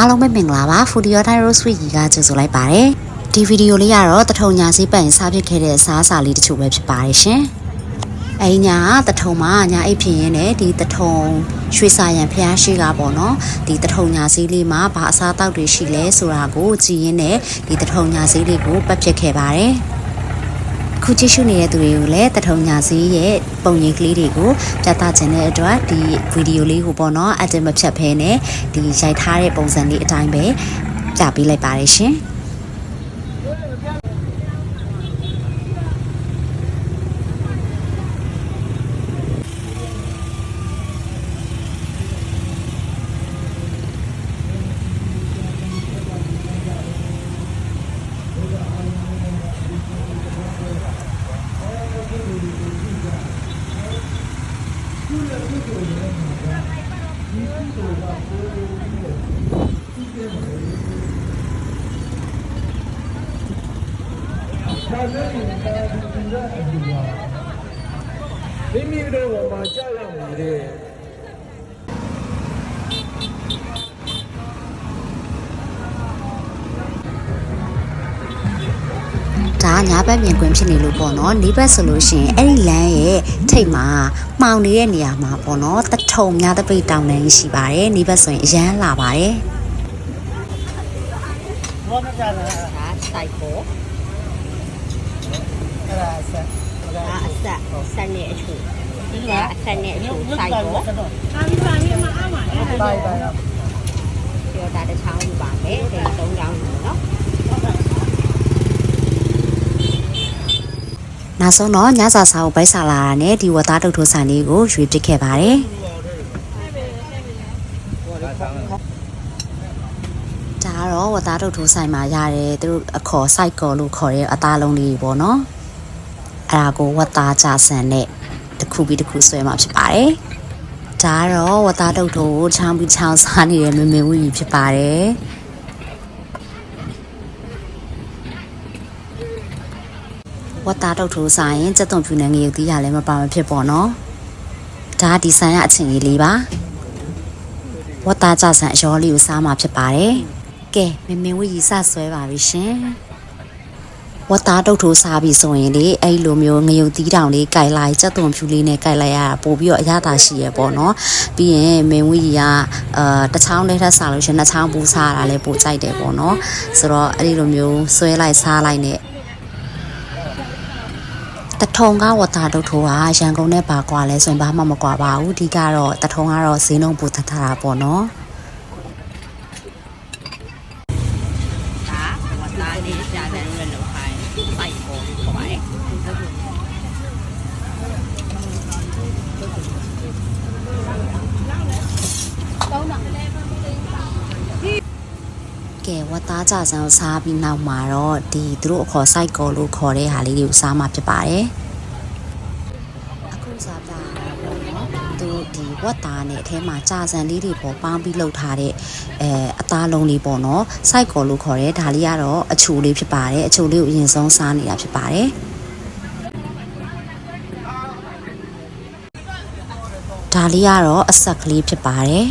အားလုံးပဲမင်္ဂလာပါ Foodie Thai Rose Week ကကြိုဆိုလိုက်ပါတယ်ဒီဗီဒီယိုလေးကတော့တထုံညာစည်းပန်စားဖြစ်ခဲ့တဲ့စားစာလေးတချို့ပဲဖြစ်ပါတယ်ရှင်အဲညာကတထုံမှာညာအိတ်ဖြစ်ရင်းနဲ့ဒီတထုံရွှေစာရံဖျားရှိကပေါ့နော်ဒီတထုံညာစည်းလေးမှာဘာအစားအသောက်တွေရှိလဲဆိုတာကိုကြည်ရင်းနဲ့ဒီတထုံညာစည်းလေးကိုပတ်ဖြစ်ခဲ့ပါတယ် ခုကြည့်ရှုနေတဲ့သူတွေကိုလည်းတထုံညာစည်းရဲ့ပုံရိပ်ကလေးတွေကိုပြသခြင်းတဲ့အတွက်ဒီဗီဒီယိုလေးကိုပေါ့နော်အတင်မဖြတ်ဖဲနဲ့ဒီရိုက်ထားတဲ့ပုံစံလေးအတိုင်းပဲပြပေးလိုက်ပါတယ်ရှင် မိမိတို့ကမှကြောက်ရမယ် ဒါညာဘက်မြင်ကွင်းဖြစ်နေလို့ပေါ့နော်နေဘက်ဆိုလို့ရှိရင်အဲ့ဒီလမ်းရဲ့ထိတ်မှာမှောင်နေတဲ့နေရာမှာပေါ့နော်တထုံများတပိတ်တောင်တန်းကြီးရှိပါတယ်နေဘက်ဆိုရင်အရန်လာပါတယ်ဘောနကြတာဒါစိုက်ပေါ်အဲ့ဒါဆက်ဒါအဆက်ဆက်နဲ့အချို့ဒီကအဆက်နဲ့အချို့စိုက်ပေါ်တိုင်းတိုင်းပြောတာတစ်ချောင်းယူပါမယ်ဒီသုံးချောင်းယူနော် နောက်ဆုံးတော့ညစာစာကိုပိုက်စာလာတာနဲ့ဒီဝတ်သားတုတ်ထိုးဆန်လေးကိုရွေးပစ်ခဲ့ပါတယ်ဒါကတော့ဝတ်သားတုတ်ထိုးဆိုင်မှာရတယ်သူတို့အခေါ် cycle လို့ခေါ်တဲ့အသားလုံးလေးပေါ့နော်အဲ့ဒါကိုဝတ်သားကြဆန်နဲ့တစ်ခုပြီးတစ်ခုဆွဲမှာဖြစ်ပါတယ်ဒါကတော့ဝတ်သားတုတ်ထိုးကိုချောင်းပြီးချောင်းစားနေတဲ့မမေဝီဖြစ်ပါတယ် ဝတ်သားတုတ်ထိုးစားရင်စက်သွန်ဖြူနေငရုတ်သီးရလည်းမပါမဖြစ်ပေါ့နော်ဒါဒီဆိုင်ရအချင်းကြီးလေးပါဝတ်သားကြဆန်အရောလေးကိုစားမှာဖြစ်ပါတယ်ကဲမင်မင်ဝီရီစဆွဲပါပြီရှင်ဝတ်သားတုတ်ထိုးစားပြီဆိုရင်လေအဲ့လိုမျိုးငရုတ်သီးတောင်လေးကြိုက်လိုက်စက်သွန်ဖြူလေးနဲ့ကြိုက်လိုက်ရတာပို့ပြီးတော့အရသာရှိရပေါ့နော်ပြီးရင်မင်ဝီရီကအာတစ်ချောင်းလေးထပ်စားလို့ရှင်နှစ်ချောင်းပူစားတာလည်းပို့ကြိုက်တယ်ပေါ့နော်ဆိုတော့အဲ့ဒီလိုမျိုးဆွဲလိုက်စားလိုက်နဲ့တ ထုံကဝတ်သားတုတ်ထိုးကရန်ကုန်နဲ့ပါကွာလဲဆိုရင်ဘာမှမကွာပါဘူးဒီကတော့တထုံကတော့ဈေးနှုန်းပိုထထတာပေါ့နော်ဒါဝတ်သားလေးရှာတဲ့ရွက်လောက်ခိုင်းစိုက်ပေါ်ခေါ်ပါတယ်ကဲဝတ်သားကြဆန်းကိုစားပြီးနောက်မှာတော့ဒီသူတို့အခေါ် cycle လို့ခေါ်တဲ့ဟာလေးတွေကိုစားမှာဖြစ်ပါတယ်အ ခုစားပြတာပေါ့နော်သူတို့ဒီဝတ်သားနဲ့အထဲမှာကြာဆန်လေးတွေပေါ်ပေါင်းပြီးလှုပ်ထားတဲ့အဲအသားလုံးလေးပေါ့နော် cycle လို့ခေါ်တဲ့ဒါလေးကတော့အချိုလေးဖြစ်ပါတယ်အချိုလေးကိုအရင်ဆုံးစားနေတာဖြစ်ပါတယ်ဒါလေးကတော့အဆက်ကလေးဖြစ်ပါတယ်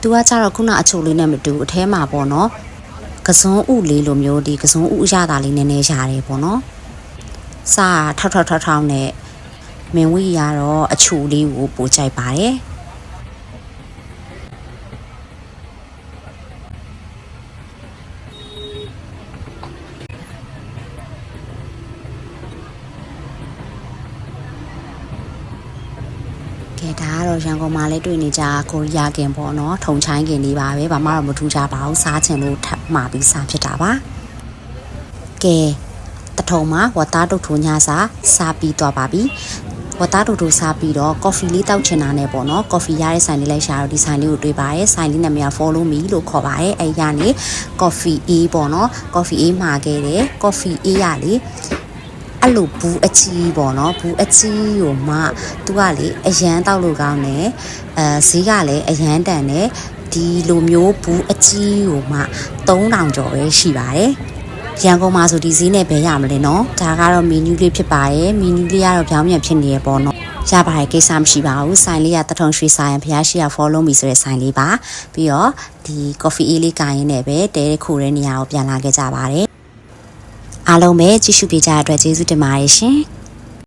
သူကကြတော့ခုနအချိုလေးနဲ့မတူဘူးအထဲမှာပေါ့နော်ကစုံဥလေးလိုမျိုးဒီကစုံဥအရသာလေးနည်းနည်းရတယ်ပေါ့နော် စားထောက်ထောက်ထောက်ထောက်နဲ့မင်ဝီရတော့အချိုလေးကိုပို့ကြိုက်ပါတယ်ကဲဒါကတော့ရန်ကုန်မှာလည်းတွေ့နေကြကိုရီးယားကင်ပေါ့နော်ထုံချိုင်းကင်လေးပါပဲဘာမှတော့မထူးကြပါဘူးစားချင်လို့ထပ်မှာပြီးစားဖြစ်တာပါကဲ တထုံမှာဝတ်သားတုတ်ထိုးညစာစားပြီးတော့ပါပြီဝတ်သားတုတ်ထိုးစားပြီးတော့ကော်ဖီလေးတောက်ချင်တာနဲ့ပေါ့နော်ကော်ဖီရတဲ့ဆိုင်လေးလိုက်ရှာတော့ဒီဆိုင်လေးကိုတွေ့ပါတယ်ဆိုင်လေးနာမည်က follow me လို့ခေါ်ပါတယ်အဲ့ရနေကော်ဖီအေးပေါ့နော်ကော်ဖီအေးမှာခဲ့တယ်ကော်ဖီအေးရလေအဲ့လိုဘူးအချီးပေါ့နော်ဘူးအချီးကိုမှသူကလေအရန်တောက်လို့ကောင်းတယ်အဲဈေးကလည်းအရန်တန်တယ်ဒီလိုမျိုးဘူးအချီးကိုမှ3000ကျော်ပဲရှိပါတယ် ရန်ကုန်မှာဆိုဒီဈေးနဲ့ပဲရမလဲနော်ဒါကတော့မီနူးလေးဖြစ်ပါတယ်မီနူးလေးကတော့ပြောင်းပြန်ဖြစ်နေရပေါ့နော်ရပါတယ်ကိစ္စမရှိပါဘူးဆိုင်လေးကတထုံရွှေဆိုင်ဘုရားရှိရ follow me ဆိုတဲ့ဆိုင်လေးပါပြီးတော့ဒီ coffee အေးလေးကရင်နဲ့ပဲတဲခိုတဲ့နေရာကိုပြန်လာခဲ့ကြပါတယ်အားလုံးပဲကြည့်ရှုပေးကြတဲ့အတွက်ကျေးဇူးတင်ပါတယ်ရှင်